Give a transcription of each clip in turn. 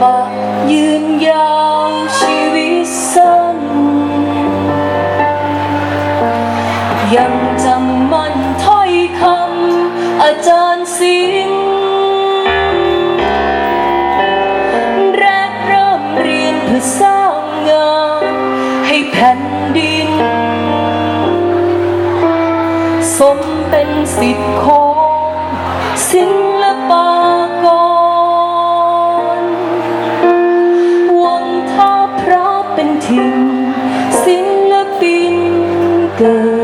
ปะยืนยาวชีวิตสั้นยังจำมันถ้อยคำอาจารย์สิงแรกเริ่มเรียนเพื่อสร้างงานให้แผ่นดิน สมเป็นสิทธิ์ของ xin lớp tin cờ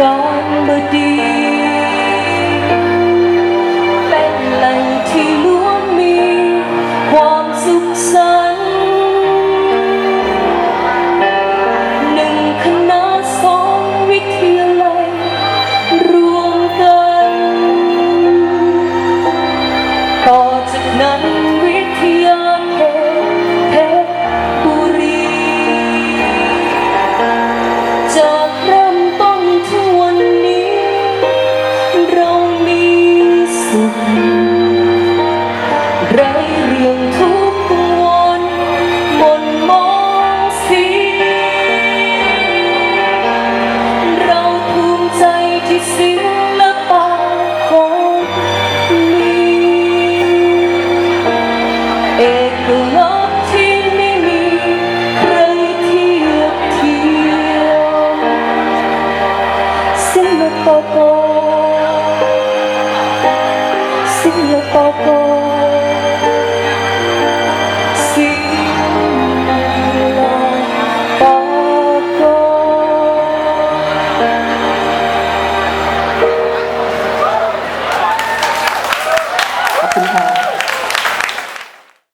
가 Popo. See you, Popo.